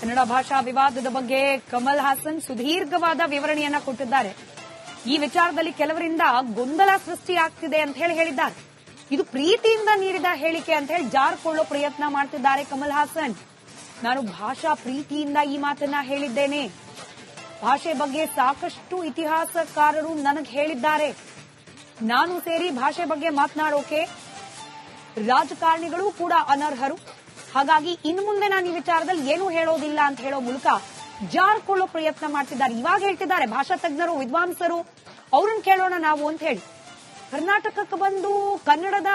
ಕನ್ನಡ ಭಾಷಾ ವಿವಾದದ ಬಗ್ಗೆ ಕಮಲ್ ಹಾಸನ್ ಸುದೀರ್ಘವಾದ ವಿವರಣೆಯನ್ನ ಕೊಟ್ಟಿದ್ದಾರೆ. ಈ ವಿಚಾರದಲ್ಲಿ ಕೆಲವರಿಂದ ಗೊಂದಲ ಸೃಷ್ಟಿಯಾಗ್ತಿದೆ ಅಂತ ಹೇಳಿ ಹೇಳಿದ್ದಾರೆ. ಇದು ಪ್ರೀತಿಯಿಂದ ನೀಡಿದ ಹೇಳಿಕೆ ಅಂತ ಹೇಳಿ ಜಾರ್ಕೊಳ್ಳೋ ಪ್ರಯತ್ನ ಮಾಡ್ತಿದ್ದಾರೆ ಕಮಲ್ ಹಾಸನ್. ನಾನು ಭಾಷಾ ಪ್ರೀತಿಯಿಂದ ಈ ಮಾತನ್ನ ಹೇಳಿದ್ದೇನೆ. ಭಾಷೆ ಬಗ್ಗೆ ಸಾಕಷ್ಟು ಇತಿಹಾಸಕಾರರು ನನಗೆ ಹೇಳಿದ್ದಾರೆ. ನಾನು ಸೇರಿ ಭಾಷೆ ಬಗ್ಗೆ ಮಾತನಾಡೋಕೆ ರಾಜಕಾರಣಿಗಳು ಕೂಡ ಅನರ್ಹರು. ಹಾಗಾಗಿ ಇನ್ನು ಮುಂದೆ ನಾನು ಈ ವಿಚಾರದಲ್ಲಿ ಏನು ಹೇಳೋದಿಲ್ಲ ಅಂತ ಹೇಳೋ ಮೂಲಕ ಜಾರ್ಕೊಳ್ಳೋ ಪ್ರಯತ್ನ ಮಾಡ್ತಿದ್ದಾರೆ. ಇವಾಗ ಹೇಳ್ತಿದ್ದಾರೆ, ಭಾಷಾ ತಜ್ಞರು, ವಿದ್ವಾಂಸರು, ಅವ್ರನ್ನ ಕೇಳೋಣ ನಾವು ಅಂತ ಹೇಳಿ. ಕರ್ನಾಟಕಕ್ಕೆ ಬಂದು ಕನ್ನಡದ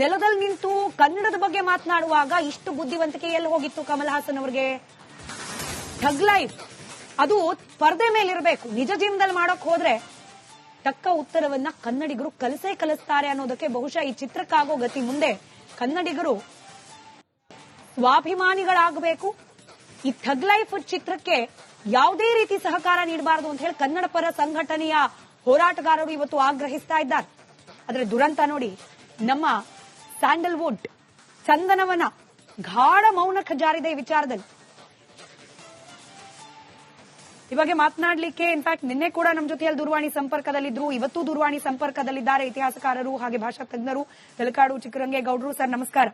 ನೆಲದಲ್ಲಿ ನಿಂತು ಕನ್ನಡದ ಬಗ್ಗೆ ಮಾತನಾಡುವಾಗ ಇಷ್ಟು ಬುದ್ಧಿವಂತಿಕೆ ಎಲ್ಲಿ ಹೋಗಿತ್ತು ಕಮಲ್ ಹಾಸನ್ ಅವರಿಗೆ? Thug life. ಅದು ಪರದೆ ಮೇಲಿರಬೇಕು ನಿಜ ಜೀವನದಲ್ಲಿ ಮಾಡೋಕ್ ಹೋದ್ರೆ ತಕ್ಕ ಉತ್ತರವನ್ನ ಕನ್ನಡಿಗರು ಕಲಸೇ ಕಲಿಸ್ತಾರೆ ಅನ್ನೋದಕ್ಕೆ ಬಹುಶಃ ಈ ಚಿತ್ರಕ್ಕಾಗೋ ಗತಿ ಮುಂದೆ ಕನ್ನಡಿಗರು ಸ್ವಾಭಿಮಾನಿಗಳಾಗಬೇಕು. ಈ ಥಗ್ ಲೈಫ್ ಚಿತ್ರಕ್ಕೆ ಯಾವುದೇ ರೀತಿ ಸಹಕಾರ ನೀಡಬಾರದು ಅಂತ ಹೇಳಿ ಕನ್ನಡ ಪರ ಸಂಘಟನೆಯ ಹೋರಾಟಗಾರರು ಇವತ್ತು ಆಗ್ರಹಿಸ್ತಾ ಇದ್ದಾರೆ. ಆದ್ರೆ ದುರಂತ ನೋಡಿ, ನಮ್ಮ ಸ್ಯಾಂಡಲ್ವುಡ್ ಚಂದನವನ ಗಾಢ ಮೌನಕ್ಕೆ ಜಾರಿದೆ ವಿಚಾರದಲ್ಲಿ. ಈ ಬಗ್ಗೆ ಮಾತನಾಡಲಿಕ್ಕೆ ಇನ್ಫ್ಯಾಕ್ಟ್ ನಿನ್ನೆ ಕೂಡ ನಮ್ಮ ಜೊತೆಯಲ್ಲಿ ದೂರವಾಣಿ ಸಂಪರ್ಕದಲ್ಲಿದ್ರು. ಇವತ್ತು ದೂರವಾಣಿ ಸಂಪರ್ಕದಲ್ಲಿದ್ದಾರೆ ಇತಿಹಾಸಕಾರರು ಹಾಗೆ ಭಾಷಾ ತಜ್ಞರು ತಲಕಾಡು ಚಿಕ್ಕರಂಗೇಗೌಡರು ಸರ್ ನಮಸ್ಕಾರ.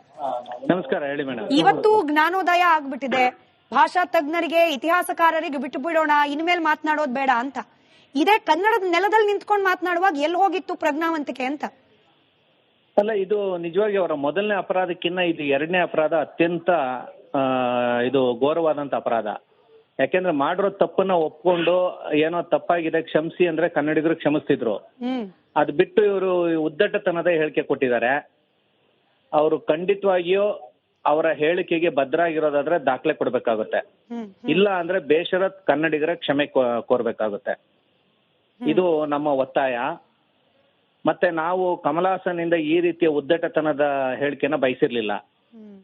ನಮಸ್ಕಾರ ಹೇಳಿ ಮೇಡಮ್. ಇವತ್ತು ಜ್ಞಾನೋದಯ ಆಗ್ಬಿಟ್ಟಿದೆ. ಭಾಷಾ ತಜ್ಞರಿಗೆ ಇತಿಹಾಸಕಾರರಿಗೆ ಬಿಟ್ಟು ಬಿಡೋಣ ಇನ್ಮೇಲೆ ಮಾತನಾಡೋದು ಬೇಡ ಅಂತ. ಇದೇ ಕನ್ನಡದ ನೆಲದಲ್ಲಿ ನಿಂತ್ಕೊಂಡು ಮಾತನಾಡುವಾಗ ಎಲ್ಲಿ ಹೋಗಿತ್ತು ಪ್ರಜ್ಞಾವಂತಿಕೆ ಅಂತ? ಅಲ್ಲ ಇದು ನಿಜವಾಗಿ ಅವರ ಮೊದಲನೇ ಅಪರಾಧಕ್ಕಿಂತ ಇದು ಎರಡನೇ ಅಪರಾಧ ಅತ್ಯಂತ ಇದು ಘೋರವಾದಂತ ಅಪರಾಧ. ಯಾಕೆಂದ್ರೆ ಮಾಡಿರೋ ತಪ್ಪನ್ನ ಒಪ್ಕೊಂಡು ಏನೋ ತಪ್ಪಾಗಿದೆ ಕ್ಷಮಿಸಿ ಅಂದ್ರೆ ಕನ್ನಡಿಗರು ಕ್ಷಮಿಸ್ತಿದ್ರು. ಅದ್ ಬಿಟ್ಟು ಇವರು ಉದ್ದಟತನದ ಹೇಳಿಕೆ ಕೊಟ್ಟಿದ್ದಾರೆ. ಅವರು ಖಂಡಿತವಾಗಿಯೂ ಅವರ ಹೇಳಿಕೆಗೆ ಭದ್ರಾಗಿರೋದಾದ್ರೆ ದಾಖಲೆ ಕೊಡ್ಬೇಕಾಗುತ್ತೆ. ಇಲ್ಲ ಅಂದ್ರೆ ಬೇಷರತ್ ಕನ್ನಡಿಗರ ಕ್ಷಮೆ ಕೋರ್ಬೇಕಾಗುತ್ತೆ. ಇದು ನಮ್ಮ ಒತ್ತಾಯ. ಮತ್ತೆ ನಾವು ಕಮಲಾಸನಿಂದ ಈ ರೀತಿಯ ಉದ್ದಟತನದ ಹೇಳಿಕೆನ ಬಯಸಿರ್ಲಿಲ್ಲ.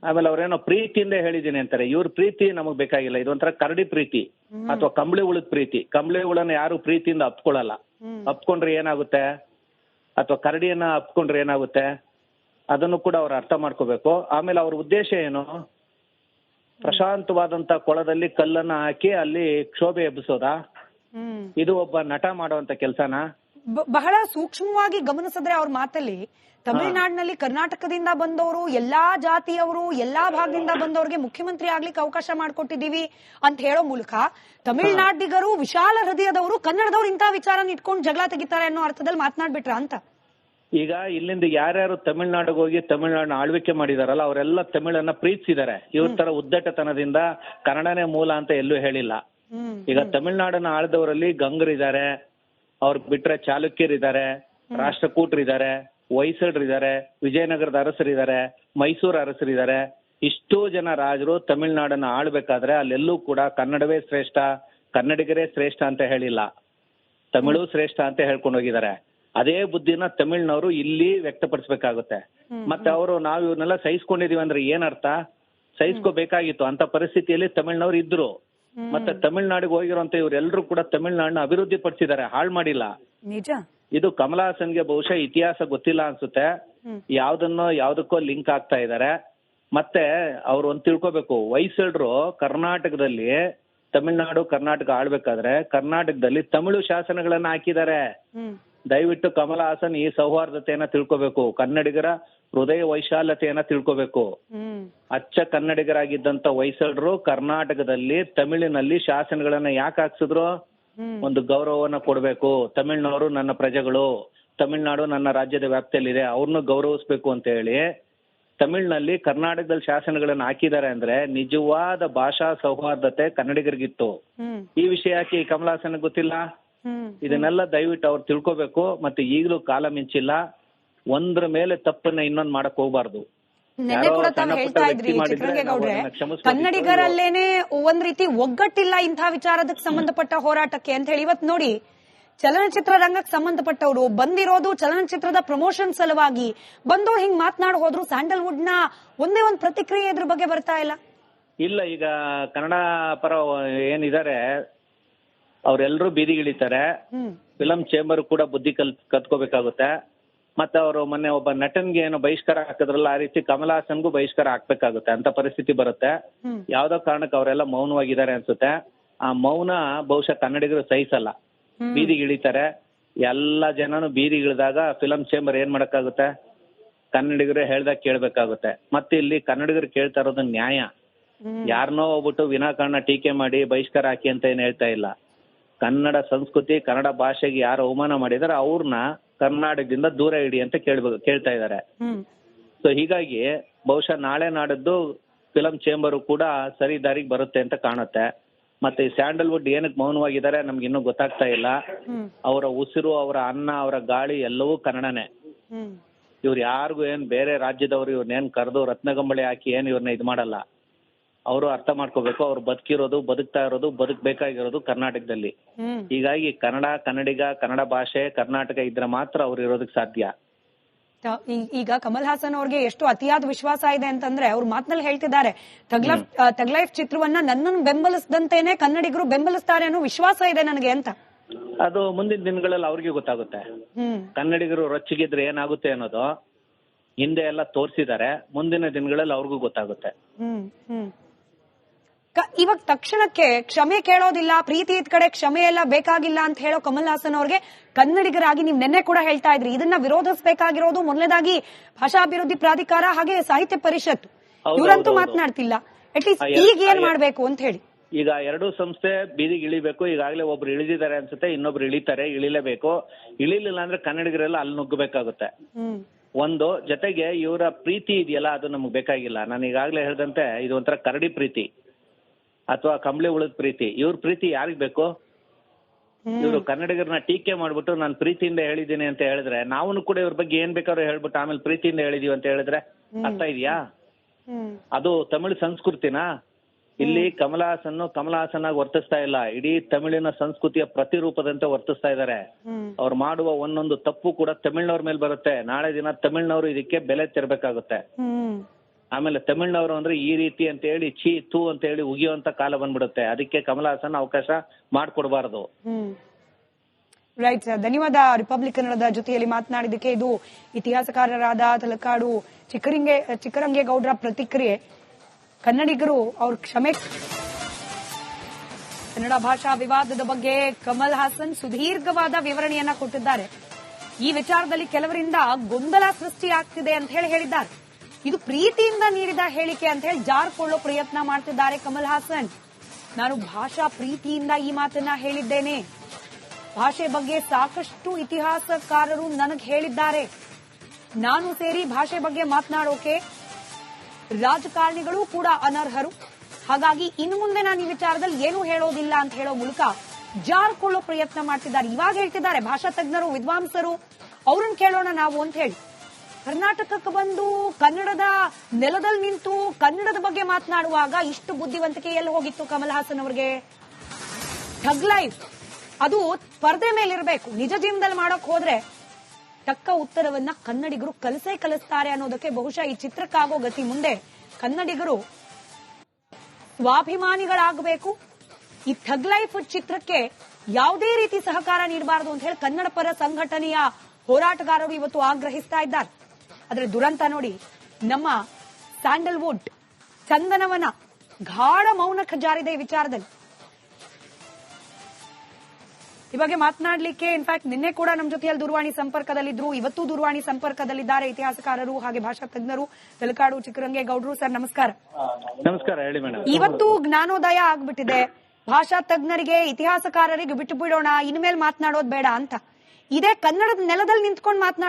ಆಮೇಲೆ ಅವ್ರೇನೋ ಪ್ರೀತಿಯಿಂದ ಹೇಳಿದ್ದೀನಿ ಅಂತಾರೆ. ಇವ್ರ ಪ್ರೀತಿ ನಮಗ್ ಬೇಕಾಗಿಲ್ಲ. ಇದೊಂಥರ ಕರಡಿ ಪ್ರೀತಿ. ಅಥವಾ ಕಂಬಳಿ ಹುಳದ ಪ್ರೀತಿ. ಕಂಬಳಿ ಹುಳನ ಯಾರು ಪ್ರೀತಿಯಿಂದ ಅಪ್ಕೊಳ್ಳಲ್ಲ. ಅಪ್ಕೊಂಡ್ರೆ ಏನಾಗುತ್ತೆ? ಅಥವಾ ಕರಡಿಯನ್ನ ಅಪ್ಕೊಂಡ್ರೆ ಏನಾಗುತ್ತೆ? ಅದನ್ನು ಕೂಡ ಅವ್ರು ಅರ್ಥ ಮಾಡ್ಕೋಬೇಕು. ಆಮೇಲೆ ಅವ್ರ ಉದ್ದೇಶ ಏನು? ಪ್ರಶಾಂತವಾದಂತ ಕೊಳದಲ್ಲಿ ಕಲ್ಲನ್ನ ಹಾಕಿ ಅಲ್ಲಿ ಕ್ಷೋಭೆ ಎಬ್ಬಿಸೋದಾ? ಇದು ಒಬ್ಬ ನಟ ಮಾಡುವಂತ ಕೆಲಸನ? ಬಹಳ ಸೂಕ್ಷ್ಮವಾಗಿ ಗಮನಿಸಿದ್ರೆ ಅವ್ರ ಮಾತಲ್ಲಿ ತಮಿಳುನಾಡಿನಲ್ಲಿ ಕರ್ನಾಟಕದಿಂದ ಬಂದವರು ಎಲ್ಲಾ ಜಾತಿಯವರು ಎಲ್ಲಾ ಭಾಗದಿಂದ ಬಂದವರಿಗೆ ಮುಖ್ಯಮಂತ್ರಿ ಆಗ್ಲಿಕ್ಕೆ ಅವಕಾಶ ಮಾಡಿಕೊಟ್ಟಿದೀವಿ ಅಂತ ಹೇಳೋ ಮೂಲಕ ತಮಿಳುನಾಡಿಗರು ವಿಶಾಲ ಹೃದಯದವರು ಕನ್ನಡದವ್ರು ಇಂಥ ವಿಚಾರ ಇಟ್ಕೊಂಡು ಜಗಳ ತೆಗಿತಾರೆ ಅನ್ನೋ ಅರ್ಥದಲ್ಲಿ ಮಾತನಾಡ್ಬಿಟ್ರ ಅಂತ? ಈಗ ಇಲ್ಲಿಂದ ಯಾರ್ಯಾರು ತಮಿಳ್ನಾಡಿಗೆ ಹೋಗಿ ತಮಿಳ್ನಾಡಿನ ಆಳ್ವಿಕೆ ಮಾಡಿದಾರಲ್ಲ ಅವರೆಲ್ಲ ತಮಿಳನ್ನ ಪ್ರೀತಿಸಿದ್ದಾರೆ. ಇವ್ರ ತರ ಉದ್ದಟತನದಿಂದ ಕನ್ನಡನೇ ಮೂಲ ಅಂತ ಎಲ್ಲೂ ಹೇಳಿಲ್ಲ. ಈಗ ತಮಿಳ್ನಾಡನ್ನ ಆಳ್ದವರಲ್ಲಿ ಗಂಗರಿದ್ದಾರೆ ಅವ್ರ ಬಿಟ್ರೆ ಚಾಲುಕ್ಯರಿದ್ದಾರೆ ರಾಷ್ಟ್ರಕೂಟರಿದ್ದಾರೆ ಹೊಯ್ಸಳರಿದ್ದಾರೆ ವಿಜಯನಗರದ ಅರಸರಿದ್ದಾರೆ ಮೈಸೂರು ಅರಸರಿದ್ದಾರೆ ಇಷ್ಟೋ ಜನ ರಾಜರು ತಮಿಳ್ನಾಡನ್ನ ಆಳ್ಬೇಕಾದ್ರೆ ಅಲ್ಲೆಲ್ಲೂ ಕೂಡ ಕನ್ನಡವೇ ಶ್ರೇಷ್ಠ ಕನ್ನಡಿಗರೇ ಶ್ರೇಷ್ಠ ಅಂತ ಹೇಳಿಲ್ಲ. ತಮಿಳು ಶ್ರೇಷ್ಠ ಅಂತ ಹೇಳ್ಕೊಂಡು ಹೋಗಿದ್ದಾರೆ. ಅದೇ ಬುದ್ಧಿನ ತಮಿಳ್ನವರು ಇಲ್ಲಿ ವ್ಯಕ್ತಪಡಿಸಬೇಕಾಗುತ್ತೆ. ಮತ್ತೆ ಅವರು ನಾವು ಇವನ್ನೆಲ್ಲ ಸಹಿಸ್ಕೊಂಡಿದೀವಿ ಅಂದ್ರೆ ಏನರ್ಥ? ಸಹಿಸ್ಕೋಬೇಕಾಗಿತ್ತು. ಅಂತ ಪರಿಸ್ಥಿತಿಯಲ್ಲಿ ತಮಿಳ್ನವ್ರು ಇದ್ರು. ಮತ್ತೆ ತಮಿಳ್ನಾಡಿಗೆ ಹೋಗಿರುವಂತ ಇವರೆಲ್ಲರೂ ಕೂಡ ತಮಿಳ್ನಾಡನ್ನ ಅಭಿವೃದ್ಧಿ ಪಡಿಸಿದ್ದಾರೆ ಹಾಳು ಮಾಡಿಲ್ಲ. ನಿಜ. ಇದು ಕಮಲ್ ಹಾಸನ್ಗೆ ಬಹುಶಃ ಇತಿಹಾಸ ಗೊತ್ತಿಲ್ಲ ಅನ್ಸುತ್ತೆ. ಯಾವ್ದನ್ನೋ ಯಾವ್ದಕ್ಕೋ ಲಿಂಕ್ ಆಗ್ತಾ ಇದ್ದಾರೆ. ಮತ್ತೆ ಅವ್ರು ಒಂದ್ ತಿಳ್ಕೊಬೇಕು ಹೊಯ್ಸಳರು ಕರ್ನಾಟಕದಲ್ಲಿ ತಮಿಳ್ನಾಡು ಕರ್ನಾಟಕ ಆಳ್ಬೇಕಾದ್ರೆ ಕರ್ನಾಟಕದಲ್ಲಿ ತಮಿಳು ಶಾಸನಗಳನ್ನ ಹಾಕಿದ್ದಾರೆ. ದಯವಿಟ್ಟು ಕಮಲ ಹಾಸನ್ ಈ ಸೌಹಾರ್ದತೆಯನ್ನ ತಿಳ್ಕೋಬೇಕು. ಕನ್ನಡಿಗರ ಹೃದಯ ವೈಶಾಲ್ಯತೆಯನ್ನ ತಿಳ್ಕೋಬೇಕು. ಅಚ್ಚ ಕನ್ನಡಿಗರಾಗಿದ್ದಂತ ಹೊಯ್ಸಳರು ಕರ್ನಾಟಕದಲ್ಲಿ ತಮಿಳಿನಲ್ಲಿ ಶಾಸನಗಳನ್ನ ಯಾಕೆ ಹಾಕ್ಸಿದ್ರು? ಒಂದು ಗೌರವವನ್ನ ಕೊಡಬೇಕು. ತಮಿಳ್ನವರು ನನ್ನ ಪ್ರಜೆಗಳು. ತಮಿಳ್ನಾಡು ನನ್ನ ರಾಜ್ಯದ ವ್ಯಾಪ್ತಿಯಲ್ಲಿದೆ. ಅವ್ರನ್ನೂ ಗೌರವಿಸ್ಬೇಕು ಅಂತ ಹೇಳಿ ತಮಿಳ್ನಲ್ಲಿ ಕರ್ನಾಟಕದಲ್ಲಿ ಶಾಸನಗಳನ್ನ ಹಾಕಿದ್ದಾರೆ ಅಂದ್ರೆ ನಿಜವಾದ ಭಾಷಾ ಸೌಹಾರ್ದತೆ ಕನ್ನಡಿಗರಿಗಿತ್ತು. ಈ ವಿಷಯ ಯಾಕೆ ಕಮಲಾಸನ ಗೊತ್ತಿಲ್ಲ? ಇದನ್ನೆಲ್ಲ ದಯವಿಟ್ಟು ಅವ್ರು ತಿಳ್ಕೊಬೇಕು ಮತ್ತೆ ಈಗಲೂ ಕಾಲ ಮಿಂಚಿಲ್ಲ. ಒಂದ್ರ ಮೇಲೆ ತಪ್ಪನ್ನ ಇನ್ನೊಂದ್ ಮಾಡಕ್ ಹೋಗ್ಬಾರ್ದು. ನಿನ್ನೆ ಕೂಡ ತಾವು ಹೇಳ್ತಾ ಇದ್ರಿ ಮಾಡಿದ್ರೆ ಚಿತ್ರರಂಗೇಗೌಡ್ರೆ ನಾವು ಕನ್ನಡಿಗರಲ್ಲೇನೆ ಒಂದ್ ರೀತಿ ಒಗ್ಗಟ್ಟಿಲ್ಲ ಇಂತಹ ವಿಚಾರದಕ್ಕೆ ಸಂಬಂಧಪಟ್ಟ ಹೋರಾಟಕ್ಕೆ ಅಂತ ಹೇಳಿ ಇವತ್ ನೋಡಿ ಚಲನಚಿತ್ರ ರಂಗಕ್ಕೆ ಸಂಬಂಧಪಟ್ಟವರು ಬಂದಿರೋದು ಚಲನಚಿತ್ರದ ಪ್ರಮೋಷನ್ ಸಲುವಾಗಿ. ಬಂದವ್ರು ಹಿಂಗ್ ಮಾತನಾಡ ಹೋದ್ರು ಸ್ಯಾಂಡಲ್ವುಡ್ನ ಒಂದೇ ಒಂದ್ ಪ್ರತಿಕ್ರಿಯೆ ಇದ್ರ ಬಗ್ಗೆ ಬರ್ತಾ ಇಲ್ಲ? ಇಲ್ಲ ಈಗ ಕನ್ನಡ ಪರ ಏನಿದ್ದಾರೆ ಅವರೆಲ್ಲರೂ ಬೀದಿಗಿಳಿತಾರೆ. ಫಿಲಂ ಚೇಂಬರ್ ಕೂಡ ಬುದ್ಧಿ ಕಲ್ ಕತ್ಕೋಬೇಕಾಗುತ್ತೆ. ಮತ್ತೆ ಅವರು ಮೊನ್ನೆ ಒಬ್ಬ ನಟನ್ಗೆ ಏನೋ ಬಹಿಷ್ಕಾರ ಹಾಕಿದ್ರಲ್ಲ ಆ ರೀತಿ ಕಮಲ್ ಹಾಸನ್ಗೂ ಬಹಿಷ್ಕಾರ ಹಾಕ್ಬೇಕಾಗುತ್ತೆ. ಅಂತ ಪರಿಸ್ಥಿತಿ ಬರುತ್ತೆ. ಯಾವ್ದೋ ಕಾರಣಕ್ಕೆ ಅವರೆಲ್ಲ ಮೌನವಾಗಿದ್ದಾರೆ ಅನ್ಸುತ್ತೆ. ಆ ಮೌನ ಬಹುಶಃ ಕನ್ನಡಿಗರು ಸಹಿಸಲ್ಲ. ಬೀದಿಗೆ ಇಳಿತಾರೆ ಎಲ್ಲ ಜನನು ಬೀದಿಗೆ ಇಳಿದಾಗ ಫಿಲಂ ಚೇಂಬರ್ ಏನ್ ಮಾಡಕ್ಕಾಗುತ್ತೆ? ಕನ್ನಡಿಗರು ಹೇಳ್ದಾಗ ಕೇಳ್ಬೇಕಾಗುತ್ತೆ. ಮತ್ತೆ ಇಲ್ಲಿ ಕನ್ನಡಿಗರು ಕೇಳ್ತಾ ಇರೋದು ನ್ಯಾಯ. ಯಾರನ್ನೋ ಹೋಗ್ಬಿಟ್ಟು ವಿನಾಕಾರಣ ಟೀಕೆ ಮಾಡಿ ಬಹಿಷ್ಕಾರ ಹಾಕಿ ಅಂತ ಏನ್ ಹೇಳ್ತಾ ಇಲ್ಲ. ಕನ್ನಡ ಸಂಸ್ಕೃತಿ ಕನ್ನಡ ಭಾಷೆಗೆ ಯಾರು ಅವಮಾನ ಮಾಡಿದಾರೆ ಅವ್ರನ್ನ ಕರ್ನಾಟಕದಿಂದ ದೂರ ಇಡಿ ಅಂತ ಕೇಳ್ಬೇಕು ಕೇಳ್ತಾ ಇದ್ದಾರೆ ಸೊ ಹೀಗಾಗಿ ಬಹುಶಃ ನಾಳೆ ನಾಡದ್ದು ಫಿಲಂ ಚೇಂಬರು ಕೂಡ ಸರಿ ದಾರಿಗೆ ಬರುತ್ತೆ ಅಂತ ಕಾಣುತ್ತೆ. ಮತ್ತೆ ಈ ಸ್ಯಾಂಡಲ್ವುಡ್ ಏನಕ್ಕೆ ಮೌನವಾಗಿದ್ದಾರೆ ನಮ್ಗೆ ಇನ್ನೂ ಗೊತ್ತಾಗ್ತಾ ಇಲ್ಲ. ಅವರ ಉಸಿರು ಅವರ ಅನ್ನ ಅವರ ಗಾಳಿ ಎಲ್ಲವೂ ಕನ್ನಡನೇ. ಇವ್ರು ಯಾರಿಗೂ ಏನ್ ಬೇರೆ ರಾಜ್ಯದವರು ಇವ್ರನ್ನೇನ್ ಕರೆದು ರತ್ನಗಂಬಳಿ ಹಾಕಿ ಏನ್ ಇವ್ರನ್ನ ಇದು ಮಾಡಲ್ಲ. ಅವರು ಅರ್ಥ ಮಾಡ್ಕೋಬೇಕು. ಅವ್ರು ಬದುಕಿರೋದು ಬದುಕ್ತಾ ಇರೋದು ಬದುಕ್ಬೇಕಾಗಿರೋದು ಕರ್ನಾಟಕದಲ್ಲಿ. ಹೀಗಾಗಿ ಕನ್ನಡ ಕನ್ನಡಿಗ ಕನ್ನಡ ಭಾಷೆ ಕರ್ನಾಟಕ ಇದ್ರೆ ಮಾತ್ರ ಅವ್ರು ಇರೋದಕ್ಕೆ ಸಾಧ್ಯ. ಈಗ ಕಮಲ್ ಹಾಸನ್ ಅವ್ರಿಗೆ ಎಷ್ಟು ಅತಿಯಾದ ವಿಶ್ವಾಸ ಇದೆ ಅಂತಂದ್ರೆ ಅವ್ರ ಮಾತಿನಲ್ಲಿ ಹೇಳ್ತಿದ್ದಾರೆ. ತಗ್ಲೈಫ್ ತಗ್ಲೈಫ್ ಚಿತ್ರವನ್ನ ನನ್ನನ್ನು ಬೆಂಬಲಿಸದಂತೇನೆ ಕನ್ನಡಿಗರು ಬೆಂಬಲಿಸ್ತಾರೆ ಅನ್ನೋ ವಿಶ್ವಾಸ ಇದೆ ನನಗೆ ಅಂತ. ಅದು ಮುಂದಿನ ದಿನಗಳಲ್ಲಿ ಅವ್ರಿಗೆ ಗೊತ್ತಾಗುತ್ತೆ. ಕನ್ನಡಿಗರು ರೊಚ್ಚಿಗಿದ್ರೆ ಏನಾಗುತ್ತೆ ಅನ್ನೋದು ಹಿಂದೆ ಎಲ್ಲ ತೋರಿಸಿದ್ದಾರೆ. ಮುಂದಿನ ದಿನಗಳಲ್ಲಿ ಅವ್ರಿಗೂ ಗೊತ್ತಾಗುತ್ತೆ. ಇವಾಗ ತಕ್ಷಣಕ್ಕೆ ಕ್ಷಮೆ ಕೇಳೋದಿಲ್ಲ ಪ್ರೀತಿ ಇದ್ ಕಡೆ ಕ್ಷಮೆ ಎಲ್ಲ ಬೇಕಾಗಿಲ್ಲ ಅಂತ ಹೇಳೋ ಕಮಲ್ ಹಾಸನ್ ಅವ್ರಿಗೆ ಕನ್ನಡಿಗರಾಗಿ ನೀವು ನಿನ್ನೆ ಕೂಡ ಹೇಳ್ತಾ ಇದ್ರಿ. ಇದನ್ನ ವಿರೋಧಿಸಬೇಕಾಗಿರೋದು ಮೊದಲನೇದಾಗಿ ಭಾಷಾಭಿವೃದ್ಧಿ ಪ್ರಾಧಿಕಾರ ಹಾಗೆ ಸಾಹಿತ್ಯ ಪರಿಷತ್. ಇವರಂತೂ. ಮಾತನಾಡ್ತಿಲ್ಲ. ಅಟ್ಲೀಸ್ಟ್ ಈಗ ಏನ್ ಮಾಡ್ಬೇಕು ಅಂತ ಹೇಳಿ. ಈಗ ಎರಡು ಸಂಸ್ಥೆ ಬೀದಿಗೆ ಇಳಿಬೇಕು. ಈಗಾಗಲೇ ಒಬ್ರು ಇಳಿದಿದ್ದಾರೆ ಅನ್ಸುತ್ತೆ ಇನ್ನೊಬ್ರು ಇಳಿತಾರೆ ಇಳಿಲೇಬೇಕು. ಇಳಿಲಿಲ್ಲ ಅಂದ್ರೆ ಕನ್ನಡಿಗರೆಲ್ಲ ಅಲ್ಲಿ ನುಗ್ಗಬೇಕಾಗುತ್ತೆ. ಒಂದು ಜೊತೆಗೆ ಇವರ ಪ್ರೀತಿ ಇದೆಯಲ್ಲ ಅದು ನಮ್ಗೆ ಬೇಕಾಗಿಲ್ಲ. ನಾನು ಈಗಾಗಲೇ ಹೇಳಿದಂತೆ ಇದು ಒಂಥರ ಕರಡಿ ಪ್ರೀತಿ. ಅಥವಾ ಕಂಬಳಿ ಉಳದ ಪ್ರೀತಿ. ಇವ್ರ ಪ್ರೀತಿ ಯಾರಿಗ್ ಬೇಕು? ಇವ್ರು ಕನ್ನಡಿಗರನ್ನ ಟೀಕೆ ಮಾಡ್ಬಿಟ್ಟು ನಾನು ಪ್ರೀತಿಯಿಂದ ಹೇಳಿದ್ದೀನಿ ಅಂತ ಹೇಳಿದ್ರೆ ನಾವು ಕೂಡ ಇವ್ರ ಬಗ್ಗೆ ಏನ್ ಬೇಕಾದ್ರೂ ಹೇಳ್ಬಿಟ್ಟು ಆಮೇಲೆ ಪ್ರೀತಿಯಿಂದ ಹೇಳಿದೀವಿ ಅಂತ ಹೇಳಿದ್ರೆ ಅರ್ಥ ಇದೆಯಾ? ಅದು ತಮಿಳು ಸಂಸ್ಕೃತಿನ? ಇಲ್ಲಿ ಕಮಲ ಹಾಸನ್ ಕಮಲ ಹಾಸನ್ ಆಗಿ ವರ್ತಿಸ್ತಾ ಇಲ್ಲ. ಇಡೀ ತಮಿಳಿನ ಸಂಸ್ಕೃತಿಯ ಪ್ರತಿರೂಪದಂತೆ ವರ್ತಿಸ್ತಾ ಇದ್ದಾರೆ ಅವ್ರು ಮಾಡುವ ಒಂದೊಂದು ತಪ್ಪು ಕೂಡ ತಮಿಳ್ನವ್ರ ಮೇಲೆ ಬರುತ್ತೆ. ನಾಳೆ ದಿನ ತಮಿಳ್ನವರು ಇದಕ್ಕೆ ಬೆಲೆ ತೆರಬೇಕಾಗುತ್ತೆ. ಆಮೇಲೆ ತಮಿಳ್ನವರು ಅಂದ್ರೆ ಈ ರೀತಿ ಅಂತ ಹೇಳಿ ಛೀ ತೂ ಅಂತ ಹೇಳಿ ಉಗಿಯುವಂತ ಕಾಲ ಬಂದ್ಬಿಡುತ್ತೆ. ಅದಕ್ಕೆ ಕಮಲ ಹಾಸನ್ ಅವಕಾಶ ಮಾಡ್ಕೊಡ್ಬಾರ್ದು. ರೈಟ್ ಸರ್ ಧನ್ಯವಾದ. ರಿಪಬ್ಲಿಕ್ ಕನ್ನಡದ ಜೊತೆಯಲ್ಲಿ ಮಾತನಾಡಿದಕ್ಕೆ ಇದು ಇತಿಹಾಸಕಾರರಾದ ತಲಕಾಡು ಚಿಕ್ಕರಿಂಗೆ ಚಿಕ್ಕರಂಗೇಗೌಡರ ಪ್ರತಿಕ್ರಿಯೆ. ಕನ್ನಡಿಗರು ಅವ್ರ ಕ್ಷಮೆ. ಕನ್ನಡ ಭಾಷಾ ವಿವಾದದ ಬಗ್ಗೆ ಕಮಲ್ ಹಾಸನ್ ಸುದೀರ್ಘವಾದ ವಿವರಣೆಯನ್ನ ಕೊಟ್ಟಿದ್ದಾರೆ. ಈ ವಿಚಾರದಲ್ಲಿ ಕೆಲವರಿಂದ ಗೊಂದಲ ಸೃಷ್ಟಿಯಾಗ್ತಿದೆ ಅಂತ ಹೇಳಿ ಹೇಳಿದ್ದಾರೆ. ಇದು ಪ್ರೀತಿಯಿಂದ ನೀಡಿದ ಹೇಳಿಕೆ ಅಂತ ಹೇಳಿ ಜಾರ್ಕೊಳ್ಳೋ ಪ್ರಯತ್ನ ಮಾಡ್ತಿದ್ದಾರೆ ಕಮಲ್ ಹಾಸನ್. ನಾನು ಭಾಷಾ ಪ್ರೀತಿಯಿಂದ ಈ ಮಾತನ್ನ ಹೇಳಿದ್ದೇನೆ. ಭಾಷೆ ಬಗ್ಗೆ ಸಾಕಷ್ಟು ಇತಿಹಾಸಕಾರರು ನನಗೆ ಹೇಳಿದ್ದಾರೆ. ನಾನು ಸೇರಿ ಭಾಷೆ ಬಗ್ಗೆ ಮಾತನಾಡೋಕೆ ರಾಜಕಾರಣಿಗಳು ಕೂಡ ಅನರ್ಹರು. ಹಾಗಾಗಿ ಇನ್ನು ಮುಂದೆ ನಾನು ಈ ವಿಚಾರದಲ್ಲಿ ಏನೂ ಹೇಳೋದಿಲ್ಲ ಅಂತ ಹೇಳೋ ಮೂಲಕ ಜಾರ್ಕೊಳ್ಳೋ ಪ್ರಯತ್ನ ಮಾಡ್ತಿದ್ದಾರೆ. ಇವಾಗ ಹೇಳ್ತಿದ್ದಾರೆ ಭಾಷಾ ತಜ್ಞರು, ವಿದ್ವಾಂಸರು, ಅವ್ರನ್ನ ಕೇಳೋಣ ನಾವು ಅಂತ ಹೇಳಿ. ಕರ್ನಾಟಕಕ್ಕೆ ಬಂದು ಕನ್ನಡದ ನೆಲದಲ್ಲಿ ನಿಂತು ಕನ್ನಡದ ಬಗ್ಗೆ ಮಾತನಾಡುವಾಗ ಇಷ್ಟು ಬುದ್ಧಿವಂತಿಕೆ ಎಲ್ಲಿ ಹೋಗಿತ್ತು ಕಮಲ್ ಹಾಸನ್ ಅವರಿಗೆ? Thug life. ಅದು ಪರದೆ ಮೇಲಿರಬೇಕು ನಿಜ ಜೀವನದಲ್ಲಿ ಮಾಡಕ್ ಹೋದ್ರೆ ತಕ್ಕ ಉತ್ತರವನ್ನ ಕನ್ನಡಿಗರು ಕಲಸೇ ಕಲಿಸ್ತಾರೆ ಅನ್ನೋದಕ್ಕೆ ಬಹುಶಃ ಈ ಚಿತ್ರಕ್ಕಾಗೋ ಗತಿ ಮುಂದೆ ಕನ್ನಡಿಗರು ಸ್ವಾಭಿಮಾನಿಗಳಾಗಬೇಕು. ಈ ಥಗ್ ಲೈಫ್ ಚಿತ್ರಕ್ಕೆ ಯಾವುದೇ ರೀತಿ ಸಹಕಾರ ನೀಡಬಾರದು ಅಂತ ಹೇಳಿ ಕನ್ನಡ ಪರ ಸಂಘಟನೆಯ ಹೋರಾಟಗಾರರು ಇವತ್ತು ಆಗ್ರಹಿಸ್ತಾ ಇದ್ದಾರೆ. ಆದ್ರೆ ದುರಂತ ನೋಡಿ ನಮ್ಮ ಸ್ಯಾಂಡಲ್ವುಡ್ ಚಂದನವನ ಗಾಢ ಮೌನ ಜಾರಿದೆ ಈ ವಿಚಾರದಲ್ಲಿ. ಈ ಬಗ್ಗೆ ಮಾತನಾಡಲಿಕ್ಕೆ ಇನ್ಫ್ಯಾಕ್ಟ್ ನಿನ್ನೆ ಕೂಡ ನಮ್ಮ ಜೊತೆಯಲ್ಲಿ ದೂರವಾಣಿ ಸಂಪರ್ಕದಲ್ಲಿದ್ರು. ಇವತ್ತು ದೂರವಾಣಿ ಸಂಪರ್ಕದಲ್ಲಿದ್ದಾರೆ ಇತಿಹಾಸಕಾರರು ಹಾಗೆ ಭಾಷಾ ತಜ್ಞರು ತಲಕಾಡು ಚಿಕ್ಕರಂಗೇಗೌಡರು ಸರ್ ನಮಸ್ಕಾರ. ನಮಸ್ಕಾರ ಹೇಳಿ ಮೇಡಮ್. ಇವತ್ತು ಜ್ಞಾನೋದಯ ಆಗ್ಬಿಟ್ಟಿದೆ. ಭಾಷಾ ತಜ್ಞರಿಗೆ ಇತಿಹಾಸಕಾರರಿಗೆ ಬಿಟ್ಟು ಬಿಡೋಣ ಇನ್ಮೇಲೆ ಮಾತನಾಡೋದು ಬೇಡ ಅಂತ. ಇದೇ ಕನ್ನಡದ ನೆಲದಲ್ಲಿ ನಿಂತ್ಕೊಂಡು ಮಾತನಾಡ